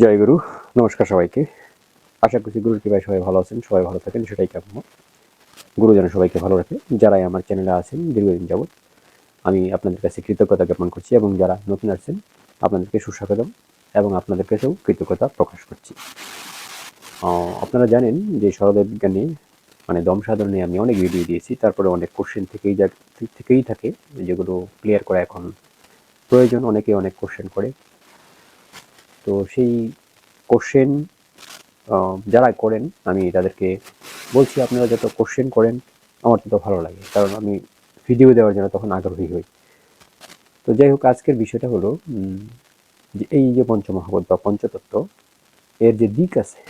জয় গুরু, নমস্কার সবাইকে। আশা করছি গুরুর কৃপায় সবাই ভালো আছেন, সবাই ভালো থাকেন, সেটাই কাম্য। গুরু যেন সবাইকে ভালো রাখে। যারাই আমার চ্যানেলে আছেন দীর্ঘদিন যাবৎ, আমি আপনাদের কাছে কৃতজ্ঞতা জ্ঞাপন করছি এবং যারা নতুন আসছেন আপনাদেরকে সুস্বাগতম এবং আপনাদের কাছেও কৃতজ্ঞতা প্রকাশ করছি। আপনারা জানেন যে সরদেব বিজ্ঞানে মানে দম সাধনে আমি অনেক ভিডিও দিয়েছি, তারপরে অনেক কোশ্চেন থেকেই যা, থেকেই থাকে, যেগুলো ক্লিয়ার করা এখন প্রয়োজন, অনেকে অনেক কোশ্চেন করে। তো সেই কোশ্চেন যারা করেন, আমি তাদেরকে বলছি, আপনারা যত কোশ্চেন করেন, আমার তত ভালো লাগে। কারণ আমি ভিডিও দেওয়ার জন্য তখন আগ্রহী হই। তো যাই হোক, আজকের বিষয়টা হলো যে এই যে পঞ্চমহাবত বা পঞ্চতত্ত্ব, এর যে দিক আছে,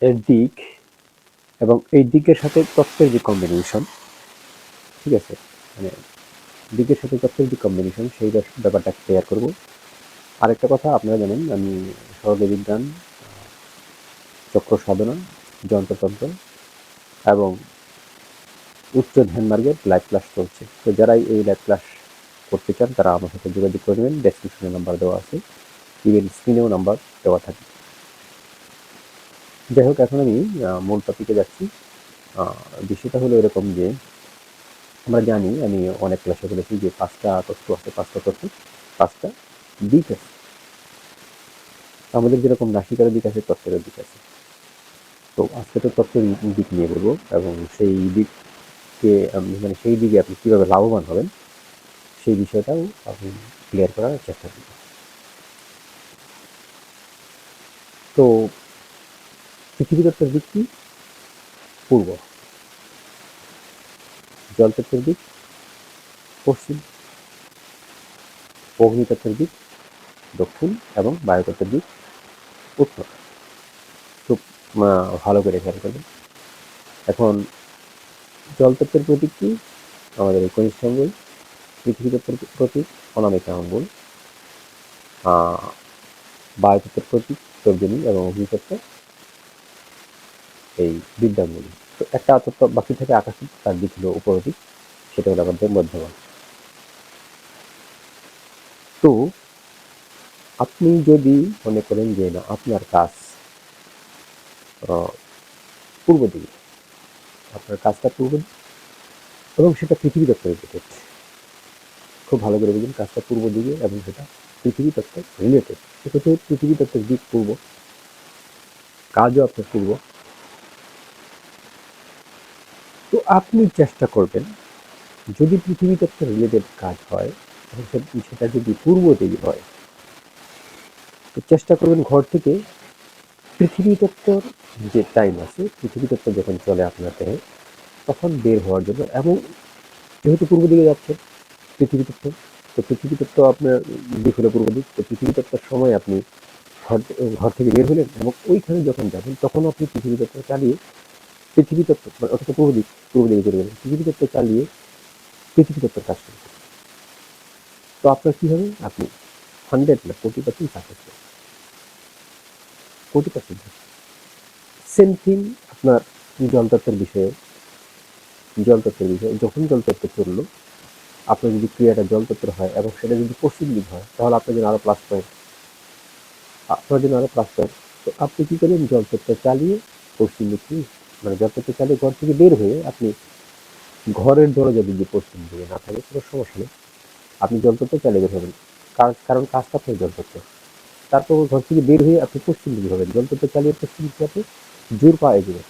এর দিক এবং এই দিকের সাথে তত্ত্বের যে কম্বিনেশন ঠিক আছে? মানে দিকের সাথে তত্ত্বের যে কম্বিনেশন সেই ব্যাপ- ব্যাপারটা ক্লিয়ার করব। আরেকটা কথা, আপনারা জানেন, আমি সরল বিজ্ঞান চক্র সাধনা, যন্ত্রতন্ত্র এবং উচ্চ ধ্যান মার্গের লাইভ ক্লাস চলছে তো যারাই এই লাইভ ক্লাস করতে চান, তারা আমার সাথে যোগাযোগ করে নেবেন। ডেসক্রিপশনে নাম্বার দেওয়া আছে। ইভেন স্ক্রিনেও নাম্বার দেওয়া থাকে। যাই হোক, এখন আমি মূল টপিকে যাচ্ছি। বিষয়টা হলো এরকম যে, আমরা জানি, আমি অনেক ক্লাসে বলেছি যে পাঁচটা তত্ত্ব আছে, পাঁচটা তত্ত্ব, পাঁচটা দিক আছে আমাদের যেরকম রাশিকারের দিক আছে, তত্ত্বের দিক আছে। তো আজকে তো তত্ত্বের দিক নিয়ে বলব এবং সেই দিককে আপনি মানে সেই দিকে আপনি কীভাবে লাভবান হবেন, সেই বিষয়টাও আপনি ক্লিয়ার করার চেষ্টা করবেন। তো পৃথিবী তত্ত্বের দিক কি? পূর্ব। জলতত্ত্বের দিক, পশ্চিম। অগ্নিতত্ত্বের দিক দক্ষিণ এবং বায়ুতত্ত্বের দিক উত্তর। খুব ভালো করে খেয়াল করবেন। এখন জলতত্ত্বের প্রতীক কি? আমাদের এই কনিষ্ঠ অঙ্গুল পৃথিবী তত্ত্বের প্রতীক অনামিকা অঙ্গুল। বায়ুতত্ত্বের প্রতীক তর্জনী এবং অগ্নিতত্ত্ব এই বিদ্যাঙ্গুলি তো একটা তত্ত্ব বাকি থেকে আকাশ, তার দিক হলো উপর দিক, সেটা হলো আমাদের মধ্যমান তো আপনি যদি মনে করেন যে না, আপনার কাজ পূর্ব দিকে, আপনার কাজটা পূর্ব এবং সেটা পৃথিবী তত্ত্বের রিলেটেড খুব ভালো করে বুঝুন, কাজটা পূর্ব দিকে এবং সেটা পৃথিবী তত্ত্বের রিলেটেড সেক্ষেত্রে পৃথিবী তত্ত্বের দিক পূর্ব, কাজও আপনার পূর্ব। তো আপনি চেষ্টা করবেন, যদি পৃথিবী তত্ত্বের রিলেটেড কাজ হয় সেটা যদি পূর্ব দিকে হয় তো চেষ্টা করবেন ঘর থেকে পৃথিবী তত্ত্বর যে টাইম আছে, পৃথিবী তত্ত্ব যখন চলে আপনার দেহে তখন বের হওয়ার জন্য এবং যেহেতু পূর্ব দিকে যাচ্ছে পৃথিবী তত্ত্ব, তো পৃথিবী আপনার দিক হলো পূর্ব দিক, তো পৃথিবী সময় আপনি ঘর ঘর থেকে বের হলেন এবং ওইখানে যখন যাবেন, তখন আপনি পৃথিবী তত্ত্ব চালিয়ে পৃথিবী মানে অর্থাৎ পূর্ব দিক, পূর্ব দিকে চলে গেলেন। পৃথিবী তত্ত্ব চালিয়ে পৃথিবী তত্ত্বের কাজ করবেন। তো আপনার কী হবে? আপনি হান্ড্রেড না কোটি পার্সেন্ট কোটি পার্সেন্ট সেম থিং আপনার জলতত্ত্বের বিষয়ে। জলতত্ত্বের বিষয়ে যখন জলতত্ত্ব চলল আপনার যদি ক্রিয়াটা জলতত্ত্বের হয় এবং সেটা যদি পশ্চিম দিক হয়, তাহলে আপনার জন্য আরও প্লাস পয়েন্ট আপনার জন্য আরও প্লাস পয়েন্ট তো আপনি কি করেন জলতত্ত্ব চালিয়ে পশ্চিম দিক মানে জলতত্ত্ব চালিয়ে ঘর থেকে বের হয়ে আপনি ঘরের দরজা যদি পশ্চিম দিকে না থাকে কোনো সমস্যা নেই। আপনি জলতত্ত্ব চালিয়ে বের হবেন। কারণ কাজটা আপনার জলতত্ত্ব তারপর ঘর থেকে বের হয়ে আপনি পশ্চিম দিকে হবেন জলতত্ত্ব চালিয়ে পশ্চিম দিকে আপনি জোর পায়ে যাবেন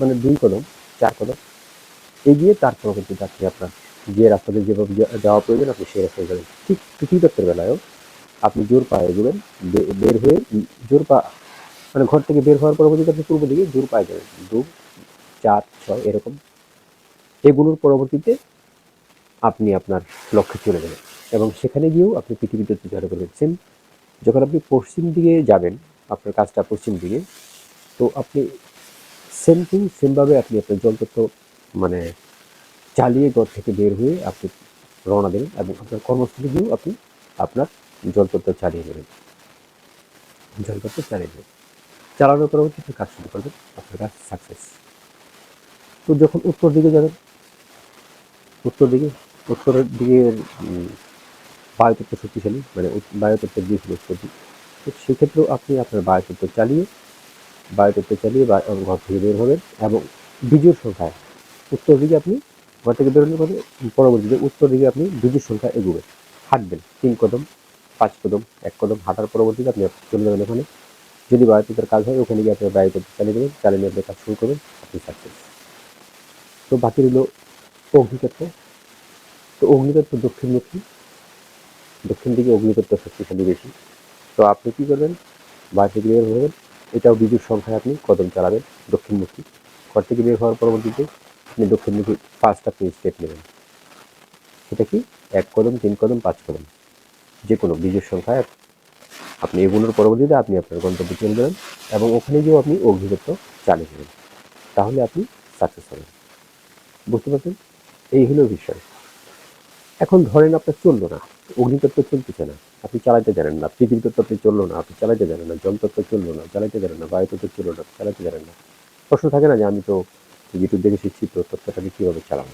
মানে দুই কদম, চার কদম। এগিয়ে তারপর কিন্তু যাচ্ছে আপনার যে রাস্তাতে যেভাবে যাওয়া প্রয়োজন, আপনি সেই রাস্তায় যাবেন। ঠিক পৃথিবী তত্ত্বের বেলায়ও আপনি জোর পায়ে এগোবেন বের হয়ে জোর পা মানে ঘর থেকে বের হওয়ার পরবর্তীতে আপনি পূর্ব দিকে জোর পায়ে যাবেন। দু, চার, ছয়, এরকম। এগুলোর পরবর্তীতে আপনি আপনার লক্ষ্যে চলে যাবেন। এবং সেখানে গিয়েও আপনি পৃথিবী তত্ত্ব করবেন। সেম যখন আপনি পশ্চিম দিকে যাবেন, আপনার কাজটা পশ্চিম দিকে, তো আপনি সেম থিং সেমভাবে আপনি আপনার জলতত্ত্ব মানে চালিয়ে ঘর থেকে বের হয়ে আপনি রওনা দেবেন এবং আপনার কর্মস্থলে গিয়েও আপনি আপনার জলতত্ত্ব চালিয়ে নেবেন। জলতত্ত্ব চালিয়ে নেবেন। চালানোর পরবর্তী আপনি কাজ শুরু করবেন, আপনার কাজ সাকসেস তো যখন উত্তর দিকে যাবেন, উত্তর দিকে, উত্তরের দিকে বায়ুতত্ত্ব শক্তিশালী মানে বায়ুতত্ত্বের হলো প্রতি তো সেক্ষেত্রেও আপনি আপনার বায়ুতত্ত্ব চালিয়ে বায়ুতত্ত্ব চালিয়ে ঘর থেকে বের হবেন এবং বিজুর সংখ্যায় উত্তর দিকে আপনি ঘর থেকে বেরোনোর পরে পরবর্তীতে উত্তর দিকে আপনি বিজুর সংখ্যা এগোবেন হাঁটবেন তিন কদম, পাঁচ কদম, এক কদম, হাঁটার পরবর্তীতে আপনি চলে যাবেন ওখানে। যদি বায়ুতত্ত্বের কাজ হয়, ওখানে গিয়ে আপনার বায়ুতত্ত্ব চালিয়ে দেবেন, চালিয়ে নিয়ে আপনি কাজ শুরু করবেন, আপনি সাকসেস তো বাকি রইল অগ্নিতত্ত্ব। তো অগ্নিতত্ত্ব দক্ষিণমুখী দক্ষিণ দিকে অগ্নিতত্ত্ব শক্তিশালী বেশি। তো আপনি কি করবেন? বাইরে থেকে বের হবেন এটাও বিদ্যুৎ সংখ্যায় আপনি কদম চালাবেন দক্ষিণমুখী ঘর থেকে বের হওয়ার পরবর্তীতে আপনি দক্ষিণমুখী পাঁচটা আপনি স্টেপ নেবেন। সেটা কি? এক কদম, তিন কদম, পাঁচ কদম। যে কোনো বিজুর সংখ্যায় আপনি এগুলোর পরবর্তীতে আপনি আপনার গন্তব্যে চলে যাবেন এবং ওখানে গিয়েও আপনি অগ্নিতত্ত্ব চালিয়ে দেবেন তাহলে আপনি সাকসেস হবেন। বুঝতে পারছেন? এই হলো বিষয়। এখন ধরেন আপনার চলল না। অগ্নিতত্ত্ব চলতেছে না। আপনি চালাতে জানেন না। পৃথিবী তত্ত্ব আপনি চলল না, আপনি চালাতে জানেন না জল তত্ত্ব চলল না চালাইতে জানেন না বায়ু তত্ত্ব চলল না, চালাতে জানেন না। প্রশ্ন থাকে না যে আমি তো ইউটিউব দেখে শিখছি, তো তত্ত্বটাকে কীভাবে চালাবো?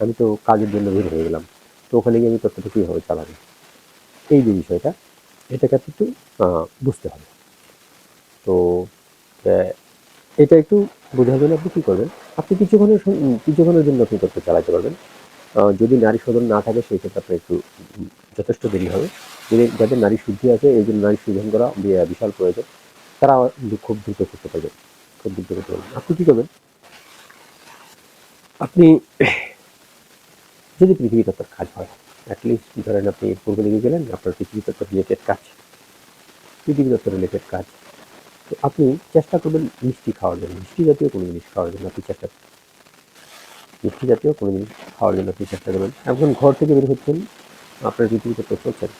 আমি তো কাজের জন্য বের হয়ে গেলাম, তো ওখানে গিয়ে আমি তত্ত্বটা কীভাবে চালাবো? এই যে বিষয়টা, এটাকে একটু বুঝতে হবে। তো এটা একটু বোঝার জন্য আপনি কী করবেন? আপনি কিছুক্ষণের কিছুক্ষণের জন্য আপনি তত্ত্ব চালাতে পারবেন। যদি নারী সদন না থাকে, সেই ক্ষেত্রে আপনার একটু যথেষ্ট দেরি হবে। যদি যাদের নারী শুদ্ধি আছে, এই জন্য নারী শুদ্ধন করা বিশাল প্রয়োজন। তারা খুব দ্রুত করতে পারবেন। খুব দ্রুত করতে পারবেন। আপনি কী করবেন? আপনি যদি পৃথিবী কাজ হয় অ্যাটলিস্ট ধরেন আপনি পূর্ব দিকে গেলেন, আপনার পৃথিবী তত্ত্ব রিলেটেড কাজ। পৃথিবী তত্ত্ব রিলেটেড কাজ। তো আপনি চেষ্টা করবেন মিষ্টি খাওয়ার জন্য। মিষ্টি জাতীয় কোনো জিনিস খাওয়ার জন্য আপনি চেষ্টা মিষ্টি জাতীয় কোনো জিনিস খাওয়ার জন্য আপনি চেষ্টা করবেন। এখন ঘর থেকে বের হচ্ছেন, আপনার পৃথিবী তত্ত্ব চলছেন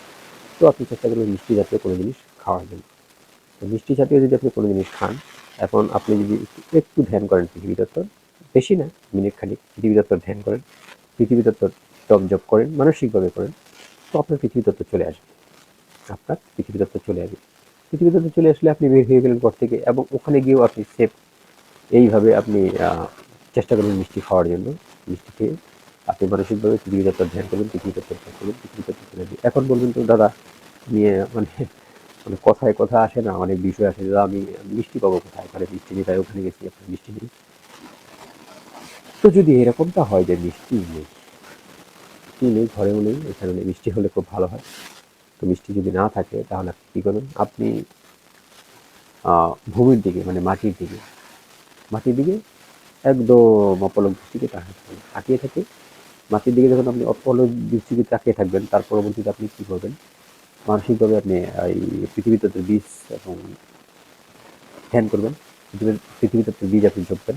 তো আপনি চেষ্টা করবেন মিষ্টি জাতীয় কোনো জিনিস খাওয়ার জন্য। তো মিষ্টি জাতীয় যদি আপনি কোনো জিনিস খান, এখন আপনি যদি একটু ধ্যান করেন পৃথিবী তত্ত্ব বেশি না, মিনিট খানিক পৃথিবী তত্ত্ব ধ্যান করেন, পৃথিবী তত্ত্ব টপ জপ করেন, মানসিকভাবে করেন, তো আপনার পৃথিবী তত্ত্ব চলে আসবে। আপনার পৃথিবী তত্ত্ব চলে আসবে। পৃথিবী তত্ত্ব চলে আসলে আপনি বের হয়ে গেলেন ঘর থেকে এবং ওখানে গিয়েও আপনি সেফ এইভাবে আপনি চেষ্টা করবেন মিষ্টি খাওয়ার জন্য। মিষ্টি খেয়ে আপনি মানসিকভাবে পৃথিবী তত্ত্ব ধ্যান করবেন পৃথিবী তত্ত্ব ধ্যান করবেন পৃথিবী আসবে এখন বলবেন তো দাদা, নিয়ে মানে মানে কথায় কথা আসে না, অনেক বিষয় আসে। দাদা, আমি মিষ্টি পাবো কোথায়? মানে মিষ্টি নেই, তাই ওখানে গেছি আপনার মিষ্টি নেই। তো যদি এরকমটা হয় যে মিষ্টি নেই মিষ্টি নেই, ঘরেও নেই, এখানে নেই, মিষ্টি হলে খুব ভালো হয়। তো মিষ্টি যদি না থাকে, তাহলে আপনি কী করবেন আপনি ভূমির দিকে মানে মাটির দিকে মাটির দিকে একদম অপলক দৃষ্টিকে তাকিয়ে থেকে। মাটির দিকে যখন আপনি অপলক দৃষ্টিকে তাকিয়ে থাকবেন, তার পরবর্তীতে আপনি কী করবেন? মানসিকভাবে আপনি এই পৃথিবী তত্ত্বের বীজ এবং ধ্যান করবেন। পৃথিবীর পৃথিবী তত্ত্বের বীজ আপনি জপবেন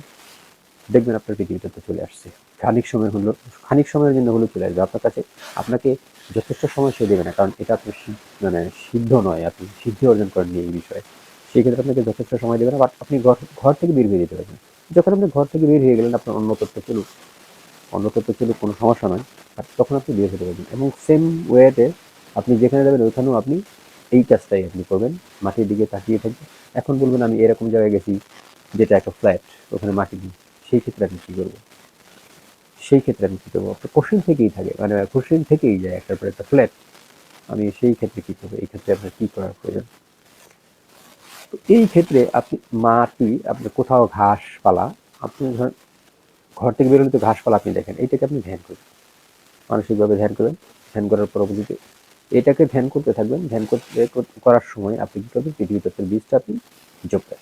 দেখবেন আপনার পৃথিবী তত্ত্ব চলে আসছে। খানিক সময় হলো, খানিক সময়ের জন্য হলেও চলে আসবে। আপনার কাছে আপনাকে যথেষ্ট সময় সে দেবে না, কারণ এটা আপনার সি- মানে সিদ্ধ নয়, আপনি সিদ্ধি অর্জন করেননি এই বিষয়ে। সেই ক্ষেত্রে আপনাকে যথেষ্ট সময় দেবে না, বাট আপনি ঘর ঘর থেকে বের হয়ে যেতে পারবেন। যখন আপনি ঘর থেকে বের হয়ে গেলেন, আপনার অন্য তত্ত্ব চলুক অন্য তত্ত্ব চলুক কোনো সমস্যা নয় তখন আপনি বের হতে পারবেন। এবং সেম ওয়েতে আপনি যেখানে যাবেন, ওইখানেও আপনি এই কাজটাই আপনি করবেন। মাটির দিকে তাকিয়ে থাকবেন। এখন বলবেন, আমি এরকম জায়গায় গেছি, যেটা একটা ফ্ল্যাট ওখানে মাটি দিই সেই ক্ষেত্রে আপনি কী করবেন? সেই ক্ষেত্রে আমি কী করব আপনার কোশ্চেন থেকেই থাকে মানে কোশ্চেন থেকেই যায়, একটার পর একটা ফ্ল্যাট আমি সেই ক্ষেত্রে কী করব? এই ক্ষেত্রে আপনার কী করার প্রয়োজন? তো এই ক্ষেত্রে আপনি মাটি, আপনি কোথাও ঘাসপালা, আপনি ধরেন ঘর থেকে বেরোলে তো ঘাসপালা আপনি দেখেন এইটাকে আপনি ধ্যান করবেন। মানসিকভাবে ধ্যান করবেন, ধ্যান করার পরবর্তীতে এটাকে ধ্যান করতে থাকবেন, ধ্যান করতে করার সময় আপনি কী করবেন, পৃথিবী তত্ত্বের বীজটা আপনি জপবেন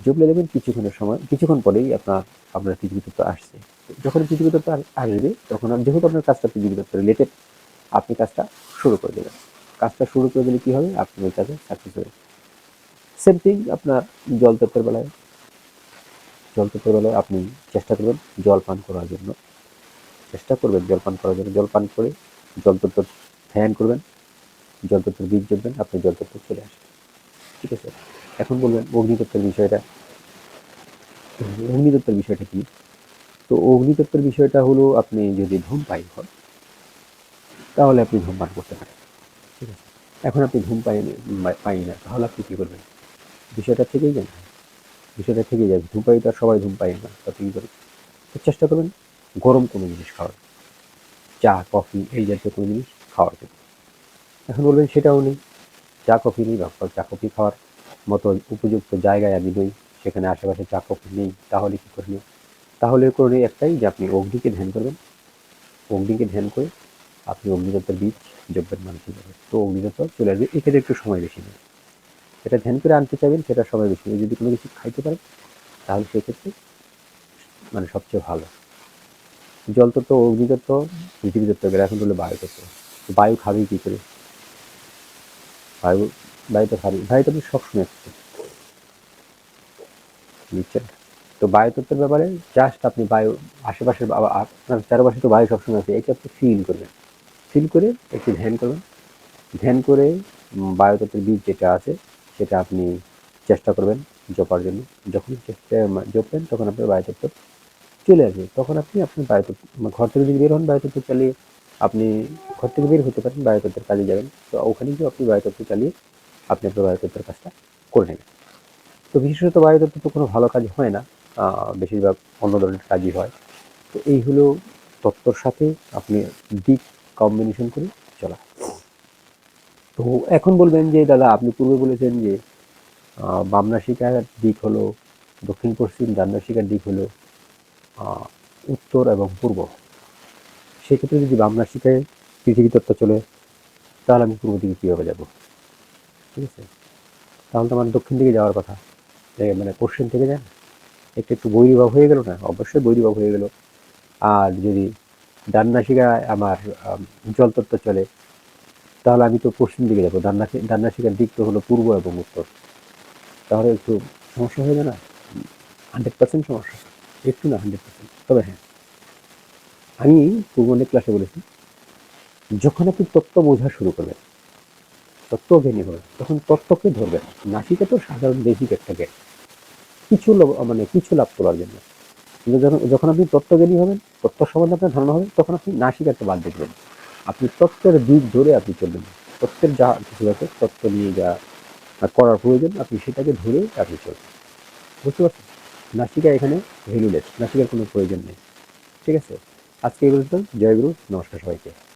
জপলে দেখবেন কিছুক্ষণের সময়, কিছুক্ষণ পরেই আপনার আপনার পৃথিবী তত্ত্ব আসছে। যখন পৃথিবী তত্ত্ব আসবে, তখন যেহেতু আপনার কাজটা পৃথিবী তত্ত্ব রিলেটেড আপনি কাজটা শুরু করে দেবেন। কাজটা শুরু করে দিলে কী হবে? আপনি ওই কাজে সাকসেস হবে সেম থিং আপনার জল তত্ত্বের বেলায়। জল তত্ত্বের বেলায় আপনি চেষ্টা করবেন জল পান করার জন্য। চেষ্টা করবেন জল পান করার জন্য। জল পান করে জল তত্ত্ব ধ্যান করবেন, জল তত্ত্বের বীজ জপবেন আপনি জল তত্ত্ব চলে আসবেন। ঠিক আছে? এখন বলবেন অগ্নিতত্ত্বের বিষয়টা। অগ্নিতত্ত্বের বিষয়টা কি? তো অগ্নিতত্ত্বের বিষয়টা হলো, আপনি যদি ধূমপায়ী হন তাহলে আপনি ধূমপান করতে পারেন। ঠিক আছে? এখন আপনি ধূম পাই পাই না, তাহলে আপনি কী করবেন? বিষয়টা থেকেই যান বিষয়টা থেকেই যাবে ধূমপায়ী তো আর সবাই ধূম পায় না তা কী তো চেষ্টা করবেন গরম কোনো জিনিস খাওয়ার। চা, কফি, এই জাতীয় কোনো জিনিস খাওয়ার জন্য। এখন বলবেন সেটাও নেই। চা, কফি নেই, বা চা, কফি খাওয়ার মতো উপযুক্ত জায়গায় আমি নই, সেখানে আশেপাশে চা, কফি নেই, তাহলে কী করবে তাহলে করে একটাই যে আপনি অগ্নিকে ধ্যান করবেন। অগ্নিকে ধ্যান করে আপনি অগ্নিদত্তের বীজ যোগবেন মানসিকভাবে তো অগ্নিদত্ত চলে আসবে। এক্ষেত্রে একটু সময় বেশি নেই। যেটা ধ্যান করে আনতে চাইবেন, সেটা সময় বেশি যদি কোনো কিছু খাইতে পারেন, তাহলে সেক্ষেত্রে মানে সবচেয়ে ভালো। জলতত্ত্ব অগ্নিতত্ত্ব পৃথিবী তত্ত্ব এখন বললে বায়ুতত্ত্ব। তো বায়ু খাবেই কী করে? বায়ু বায়ু তো খাবে বায়ু তো আপনি সবসময় বুঝছেন? তো বায়ুতত্ত্বের ব্যাপারে জাস্ট আপনি বায়ু, আশেপাশের আপনার চারপাশে তো বায়ু সবসময় আছে, এটা আপনি ফিল করবেন। ফিল করে একটু ধ্যান করবেন। ধ্যান করে বায়ুতত্ত্বের বীজ যেটা আছে সেটা আপনি চেষ্টা করবেন জপার জন্য। যখন চেষ্টা জপবেন, তখন আপনার বায়ুতত্ত্ব চলে আসবে। তখন আপনি আপনার বায়ুতত্ত্ব মানে ঘর থেকে যদি বের হন, বায়ুতত্ত্ব চালিয়ে আপনি ঘর থেকে বের হতে পারেন, বায়ুতত্ত্বের কাজে যাবেন। তো ওখানে গিয়ে আপনি বায়ুতত্ত্ব চালিয়ে আপনি আপনার বায়ুতত্ত্বের কাজটা করে নেবেন। তো বিশেষত বায়ুতত্ত্ব তো কোনো ভালো কাজ হয় না বেশিরভাগ অন্য ধরনের কাজই হয়। তো এই হলো তত্ত্বর সাথে আপনি দিক কম্বিনেশন করে তো এখন বলবেন যে দাদা আপনি পূর্বে বলেছেন যে আহ, বাম দিক হলো দক্ষিণ পশ্চিম ডান নাসিকার দিক হলো উত্তর এবং পূর্ব। সেক্ষেত্রে যদি বাম নাসিকায় পৃথিবী তত্ত্ব চলে তাহলে আমি পূর্ব দিকে কীভাবে যাব? ঠিক আছে? তাহলে তো আমার দক্ষিণ দিকে যাওয়ার কথা। মানে পশ্চিম থেকে যায় একটু একটু বৈরিভাব হয়ে গেল না? অবশ্যই বৈরিভাব হয়ে গেল। আর যদি ডান নাসিকায় আমার আম, জলতত্ত্ব চলে তাহলে আমি তো পশ্চিম দিকে যাব। ডান নাসি ডান দিক তো হলো পূর্ব এবং উত্তর। তাহলে একটু সমস্যা হয়ে যায় না? হান্ড্রেড পার্সেন্ট সমস্যা। একটু না হান্ড্রেড পার্সেন্ট তবে হ্যাঁ আমি পূর্ব অনেক ক্লাসে বলেছি, যখন আপনি তত্ত্ব বোঝা শুরু করবেন, তত্ত্ব জ্ঞানী হবেন, তখন তত্ত্বকে ধরবেন। নাসিকা তো সাধারণ বেসিক একটা জ্ঞান। কিছু মানে কিছু লাভ করার জন্য। কিন্তু যখন যখন আপনি তত্ত্বজ্ঞানী হবেন, তত্ত্ব সম্বন্ধে আপনার ধারণা হবে, তখন আপনি নাসিকাকে বাদ দেখবেন আপনি তত্ত্বের দিক ধরে আপনি চলবেন। তত্ত্বের যা কিছু আছে, তত্ত্ব নিয়ে যা করার প্রয়োজন, আপনি সেটাকে ধরে আপনি চলবেন। বুঝতে পারছেন? নাসিকা এখানে ভ্যালুলেস নাসিকার কোনো প্রয়োজন নেই। ঠিক আছে? আজকে এই পর্যন্ত। জয়গুরু নমস্কার সবাইকে।